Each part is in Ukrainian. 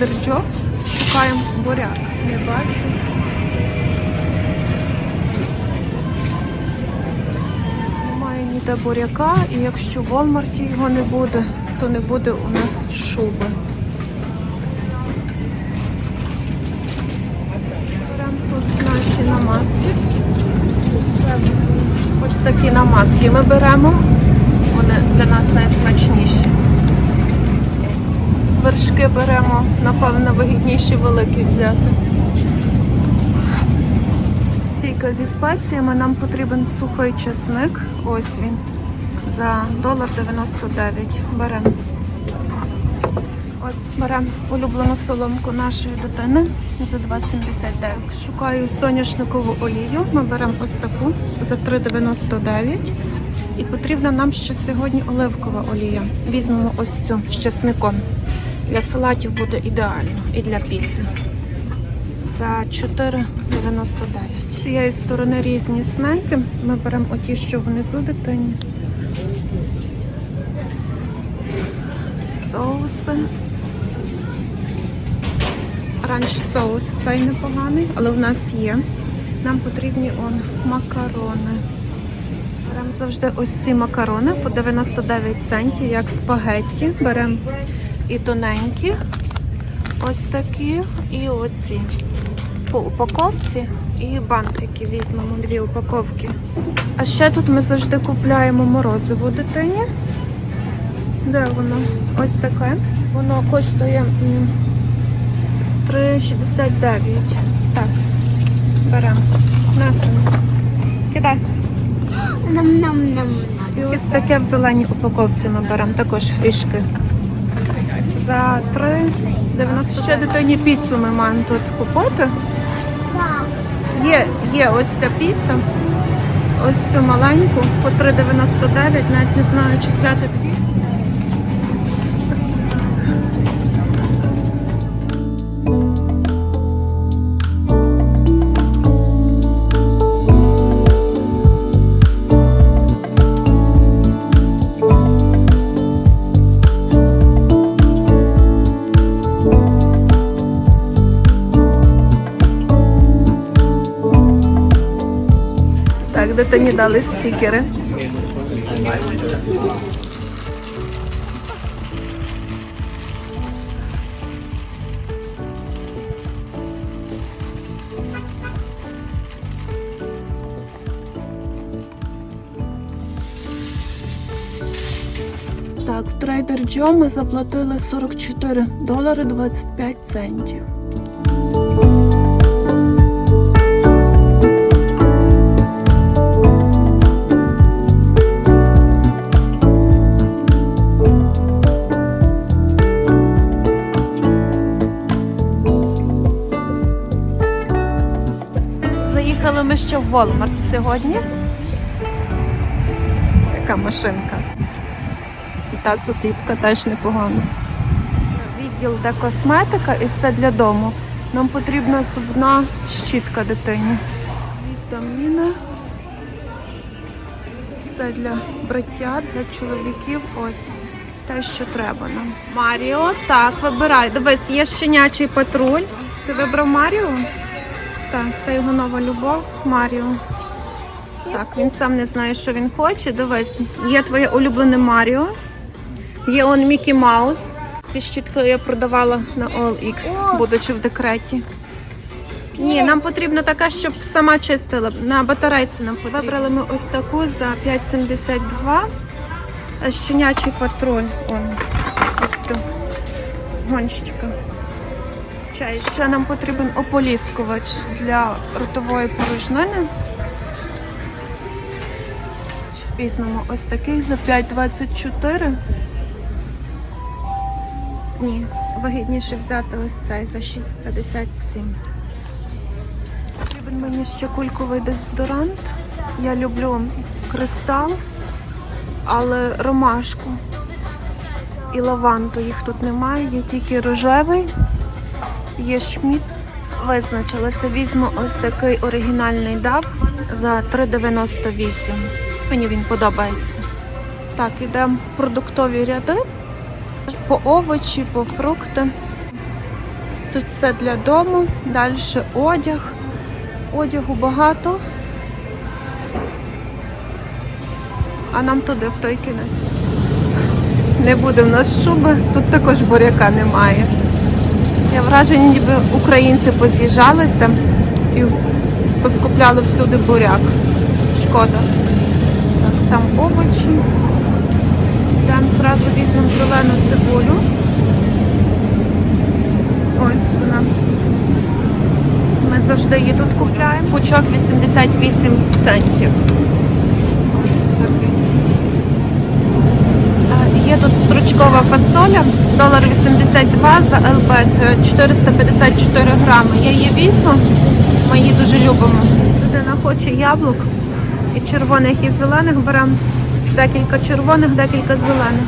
Приїхали в трейдер Джо, шукаємо буряк. Не бачу. Немає ніде буряка, і якщо в Волмарті його не буде, то не буде у нас шуби. Беремо наші намазки. Ось такі намазки ми беремо. Вони для нас найсмачніші. Вершки беремо, напевно, вигідніші великі взяти. Стійка зі спеціями, нам потрібен сухий чесник. Ось він. За долар 99. Беремо. Ось беремо улюблену соломку нашої дитини за 2,79. Шукаю соняшникову олію. Ми беремо ось таку за 3,99. І потрібна нам ще сьогодні оливкова олія. Візьмемо ось цю з чесником. Для салатів буде ідеально і для піци. За 4,99. З цієї сторони різні снеки. Ми беремо оті, що внизу дитині. Соуси. Ранч соус цей непоганий, але в нас є. Нам потрібні он макарони. Беремо завжди ось ці макарони по 99 центів, як спагетті. Беремо і тоненькі, ось такі, і оці. По упаковці і бантики візьмемо, дві упаковки. А ще тут ми завжди купляємо морозиво дитині. Де воно? Ось таке. Воно коштує 3,69. Так, беремо. Несемо. Кидай. Нам-нам-нам. І ось таке в зеленій упаковці ми беремо також фішки. За 3,90. Ще дитині піцу ми маємо тут купити. Є, є ось ця піца. Ось цю маленьку по 3,99, навіть не знаю, чи взяти дві. Дитині дали стікери. Так, в Trader Joe ми заплатили 44 долари 25 центів. Ми ще в Walmart сьогодні. Така машинка. І та сусідка теж непогана. Відділ, де косметика і все для дому. Нам потрібна зубна щітка дитині. Вітаміни. Все для бриття, для чоловіків. Ось те, що треба нам. Маріо, так, вибирай. Дивись, є щенячий патруль. Ти вибрав Маріо? Так, це його нова любов, Маріо. Так, він сам не знає, що він хоче. Дивись, є твоє улюблене Маріо, є он Мікі Маус. Ці щітки я продавала на OLX, будучи в декреті. Ні, нам потрібна така, щоб сама чистила. На батарейці нам потрібно. Вибрали ми ось таку за 5,72. Щенячий патруль. Он, ось тут. Гонщика. Чай. Ще нам потрібен ополіскувач для ротової порожнини. Візьмемо ось такий за 5,24. Ні, вигідніше взяти ось цей за 6,57. Потрібен мені ще кульковий дезодорант. Я люблю кристал, але ромашку і лаванду їх тут немає, є тільки рожевий. Є шміц. Визначилася. Візьму ось такий оригінальний дав за 3,98. Мені він подобається. Так, ідемо в продуктові ряди. По овочі, по фрукти. Тут все для дому, далі одяг. Одягу багато. А нам туди, в той кінець. Не буде в нас шуби, тут також буряка немає. Я враження, ніби українці поз'їжджалися і поскупляли всюди буряк. Шкода. Так, там овочі. Там зразу візьмемо зелену цибулю. Ось вона. Ми завжди її тут купляємо. Пучок 88 центів. Ось такий. Є тут стручкова фасоля, долар 82 за ЛБ, це 454 грами. Я її візьму, ми її дуже любимо. Людина хоче яблук і червоних, і зелених беремо декілька червоних, декілька зелених.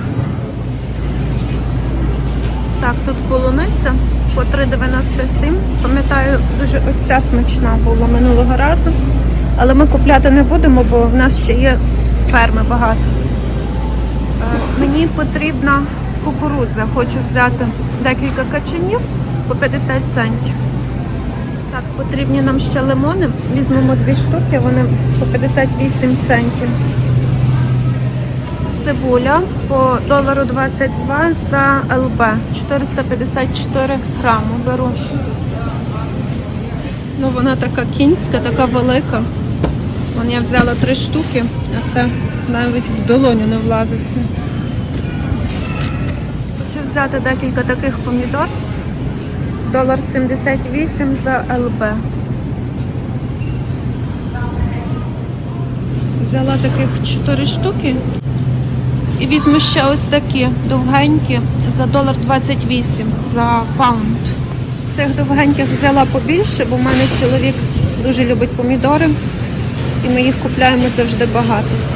Так, тут полуниця по 3,97. Пам'ятаю, дуже ось ця смачна була минулого разу. Але ми купляти не будемо, бо в нас ще є з багато. Е, Мені потрібна кукурудза. Хочу взяти декілька качанів по 50 центів. Так, потрібні нам ще лимони. Візьмемо дві штуки, вони по 58 центів. Цибуля по долару 22 за ЛБ. 454 грами беру. Ну вона така кінська, така велика. Вон я взяла три штуки, а це навіть в долоню не влазиться. Взяти декілька таких помідор. Долар 78 за ЛБ. Взяла таких 4 штуки. І візьму ще ось такі довгенькі за долар 28 за паунд. Цих довгеньких взяла побільше, бо в мене чоловік дуже любить помідори. І ми їх купляємо завжди багато.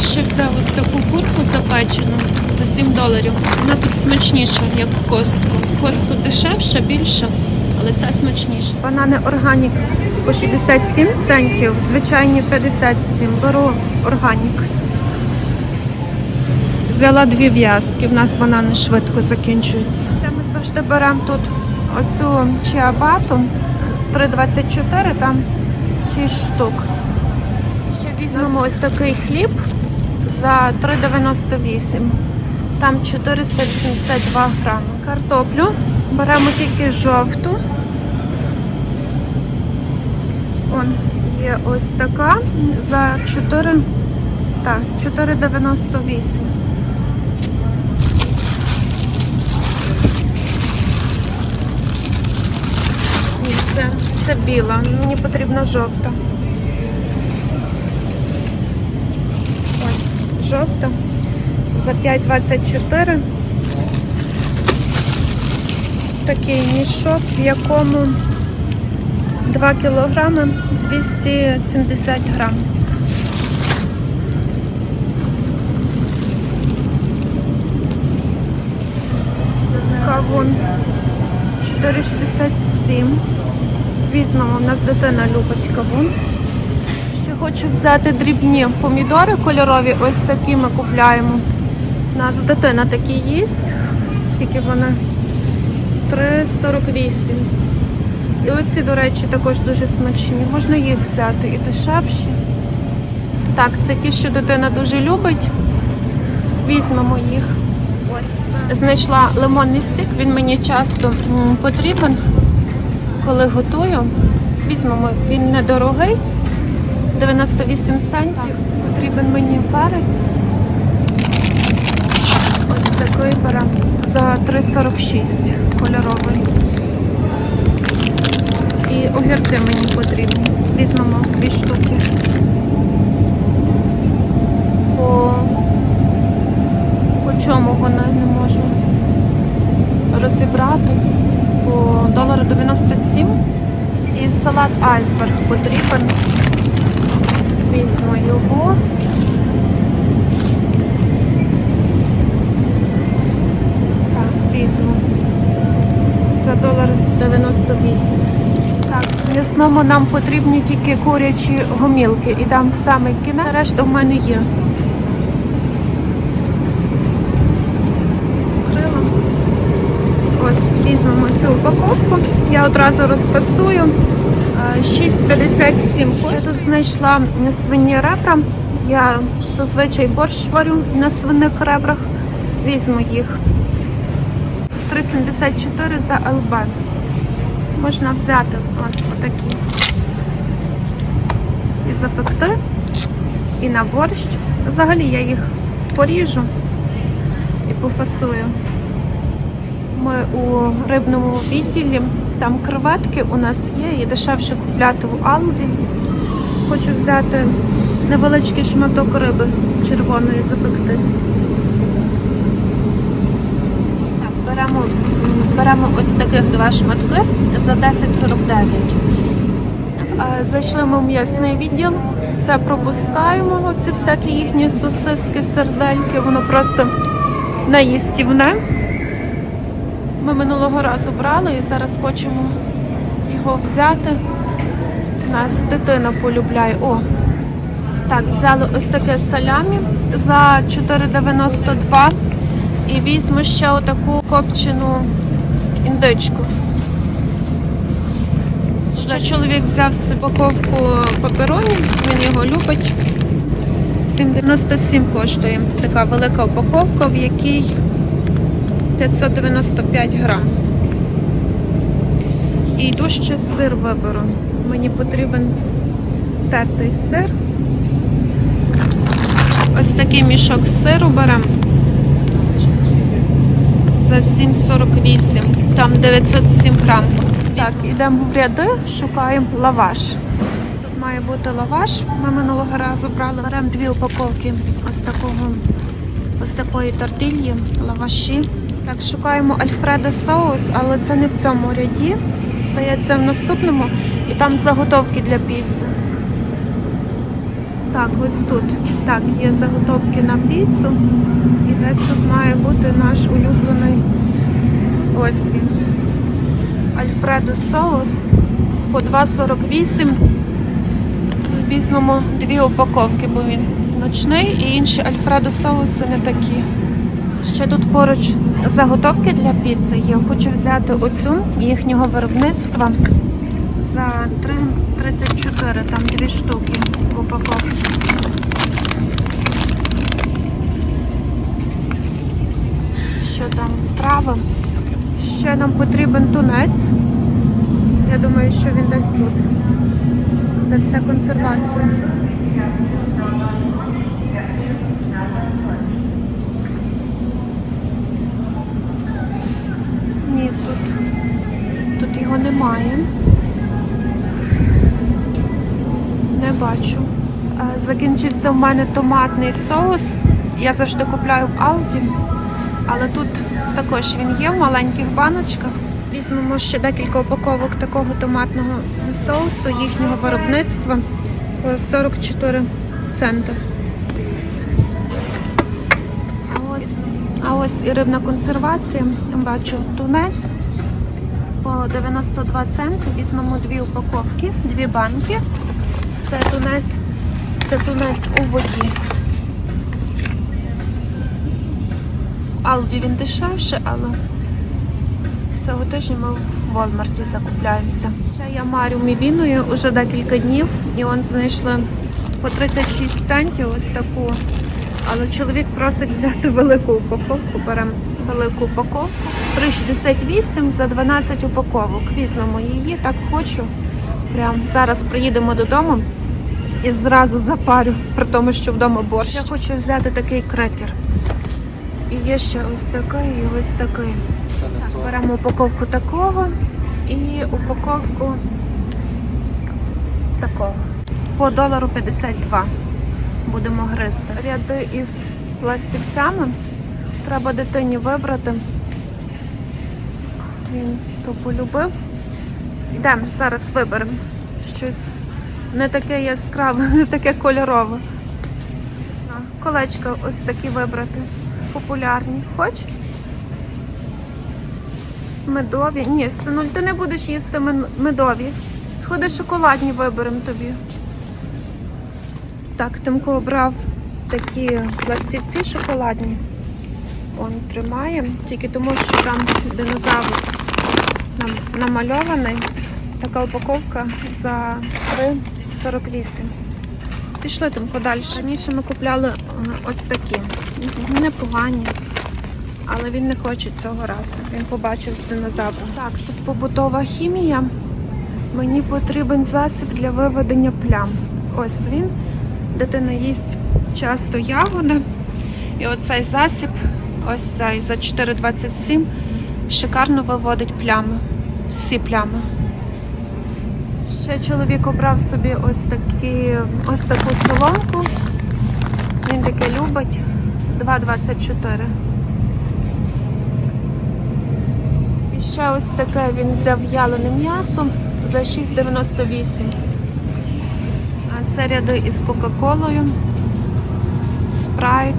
Ще взяв ось таку курку запечену за 7 доларів. Вона тут смачніша, як в костку. Костку дешевша, більша, але ця смачніша. Банани органік по 67 центів, звичайні 57. Беру органік. Взяла дві в'язки, в нас банани швидко закінчуються. Ще ми завжди беремо тут оцю чиабату 3,24, там 6 штук. Ще візьмемо ось такий хліб за 3,98. Там 482 грами. Картоплю беремо тільки жовту. Он є ось така за 4, так, 4,98. Ні, це, це біла. Мені потрібна жовта. Ось, жовта. За 5,24. Такий мішок, в якому 2 кілограми 270 грам. Кавун 4,67. Візьмемо, у нас дитина любить кавун. Хочу взяти дрібні помідори кольорові, ось такі ми купляємо. У нас дитина такі їсть. Скільки вони? 3,48. І оці, до речі, також дуже смачні. Можна їх взяти і дешевші. Так, це ті, що дитина дуже любить. Візьмемо їх. Знайшла лимонний сік, він мені часто потрібен, коли готую. Візьмемо, він недорогий, 98 центів. Потрібен мені перець. Ось такий беремо за 3,46 кольоровий. І огірки мені потрібні. Візьмемо дві штуки. По, по чому вони не можу розібратись? По долару 97. І салат айсберг потрібен. Візьму його. Так, візьму. За долар 98. Так, в м'ясному нам потрібні тільки курячі гомілки. І дам в самий кінець. Решта в мене є. Ось Візьмемо цю упаковку. Я одразу розпасую. Е, 6,57. Я тут знайшла свині ребра. Я зазвичай борщ варю на свиних ребрах. Візьму їх. 3,74 за ЛБ. Можна взяти от, отакі. І запекти, і на борщ. Взагалі я їх поріжу і пофасую. Ми у рибному відділі, там креветки у нас є, і дешевше купляти в Алді. Хочу взяти невеличкий шматок риби червоної запекти. Так, беремо, беремо ось таких два шматки за 10,49. Зайшли ми в м'ясний відділ. Це пропускаємо ці всякі їхні сосиски, сердельки, воно просто наїстівне. Ми минулого разу брали і зараз хочемо його взяти. Нас дитина полюбляє. О, так, взяли ось таке салямі за 4,92 і візьму ще отаку копчену індичку. Ще чоловік взяв упаковку папероні, він його любить. 7,97 коштує така велика упаковка, в якій 595 грам. І йду ще сир виберу. Мені потрібен тертий сир. Ось такий мішок сиру беремо за 7,48. Там 907 грам. Так, йдемо в ряди, шукаємо лаваш. Тут має бути лаваш. Ми минулого разу брали. Беремо дві упаковки ось такого, ось такої тортильї, лаваші. Так, шукаємо Альфредо соус, але це не в цьому ряді. Здається, в наступному. І там заготовки для піци. Так, ось тут. Так, є заготовки на піцу. І десь тут має бути наш улюблений. Ось він. Альфредо соус по 2,48. Візьмемо дві упаковки, бо він смачний, і інші Альфредо соуси не такі. Ще тут поруч заготовки для піци є. Хочу взяти оцю їхнього виробництва за 3,34, там дві штуки в упаковці. Що там? Трави. Ще нам потрібен тунець. Я думаю, що він десь тут. Де вся консервація. Закінчився в мене томатний соус. Я завжди купляю в Алді, але тут також він є в маленьких баночках. Візьмемо ще декілька упаковок такого томатного соусу їхнього виробництва по 44 цента. А ось, а ось і рибна консервація. Бачу тунець по 92 центи. Візьмемо дві упаковки, дві банки. Це тунець, це тунець у воді. В Алді він дешевше, але цього тижня ми в Walmart закупляємося. Ще я марю мівіною уже декілька днів і он знайшли по 36 центів ось таку. Але чоловік просить взяти велику упаковку. Беремо велику упаковку. 3,68 за 12 упаковок. Візьмемо її, так хочу. Прям зараз приїдемо додому і зразу запарю, при тому, що вдома борщ. Я хочу взяти такий крекер. І є ще ось такий і ось такий. Так, беремо упаковку такого і упаковку такого. По долару 52 будемо гризти. Ряди із пластівцями. Треба дитині вибрати. Він то полюбив. Йдемо, зараз виберемо щось не таке яскраве, не таке кольорове. Колечка ось такі вибрати. Популярні. Хоч? Медові. Ні, синуль, ти не будеш їсти медові. Ходи шоколадні виберемо тобі. Так, Тимко обрав такі пластівці шоколадні. Он тримає, тільки тому, що там динозавр нам- намальований. Така упаковка за 3,48. Пішли там подалі. Раніше ми купляли е, ось такі. Непогані. Але він не хоче цього разу. Він побачив з динозавром. Так, тут побутова хімія. Мені потрібен засіб для виведення плям. Ось він. Дитина їсть часто ягоди. І оцей засіб, ось цей за 4,27, шикарно виводить плями. Всі плями. Ще чоловік обрав собі ось, такі, ось таку соломку. Він таке любить. 2,24. І ще ось таке він взяв в'ялене м'ясо за 6,98. А це ряди із Кока-Колою, спрайт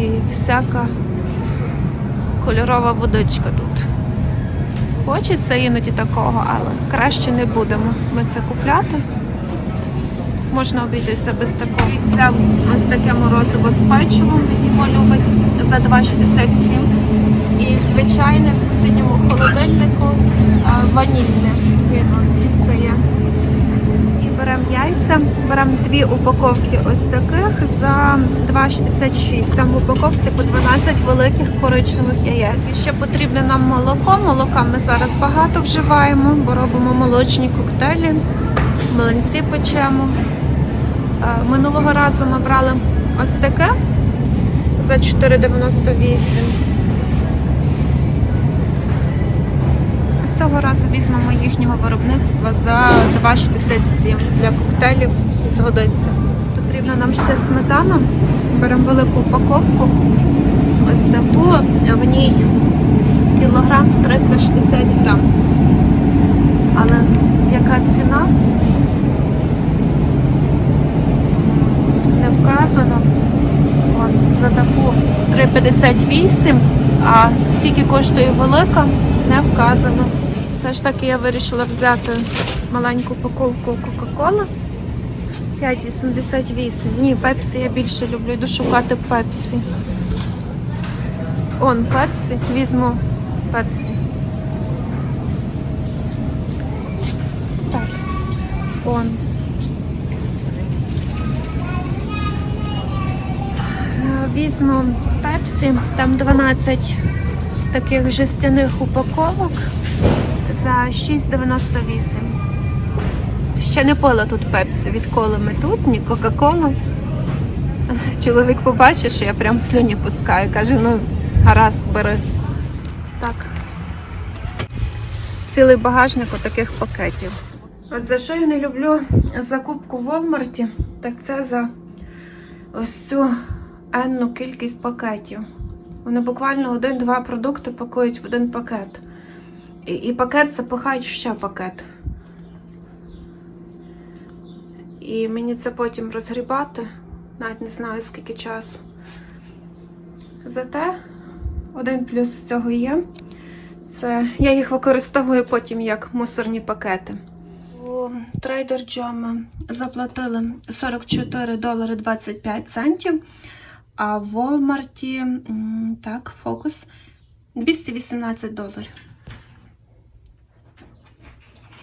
і всяка кольорова водичка тут. Хочеться іноді такого, але краще не будемо ми це купляти. Можна обійтися без такого. Він взяв ось таке морозиво з печивом, його любить за 2,67. І звичайне в сусідньому холодильнику ванільне. Він дістає. Яйця, беремо дві упаковки ось таких за 2,66. Там в упаковці по 12 великих коричневих яєць. І ще потрібне нам молоко. Молока ми зараз багато вживаємо, бо робимо молочні коктейлі, млинці печемо. Е, Минулого разу ми брали ось таке за 4,98. Цього разу візьмемо їхнього виробництва за 2,67 для коктейлів згодиться. Потрібна нам ще сметана. Беремо велику упаковку. Ось таку, а в ній кілограм 360 грам. Але яка ціна? Не вказано. Вон, за таку 3,58, а скільки коштує велика, не вказано. Все ж таки я вирішила взяти маленьку упаковку Кока-Кола. 5,88. Ні, пепсі я більше люблю. Йду шукати пепсі. Он пепсі. Візьму пепсі. Так. Он. Візьму пепсі. Там 12 таких жестяних упаковок за 6,98. Ще не пила тут пепсі, відколи ми тут, ні Кока-Колу. Чоловік побачив, що я прям слюні пускаю. Каже, ну гаразд, бери. Так. Цілий багажник таких пакетів. От за що я не люблю закупку в Walmart, так це за ось цю енну кількість пакетів. Вони буквально один-два продукти пакують в один пакет. І, пакет запихають ще пакет. І мені це потім розгрібати, навіть не знаю скільки часу. Зате один плюс цього є. Це я їх використовую потім як мусорні пакети. У Trader Joe заплатили 44 долари 25 центів, а в Walmart, так, фокус 218 доларів.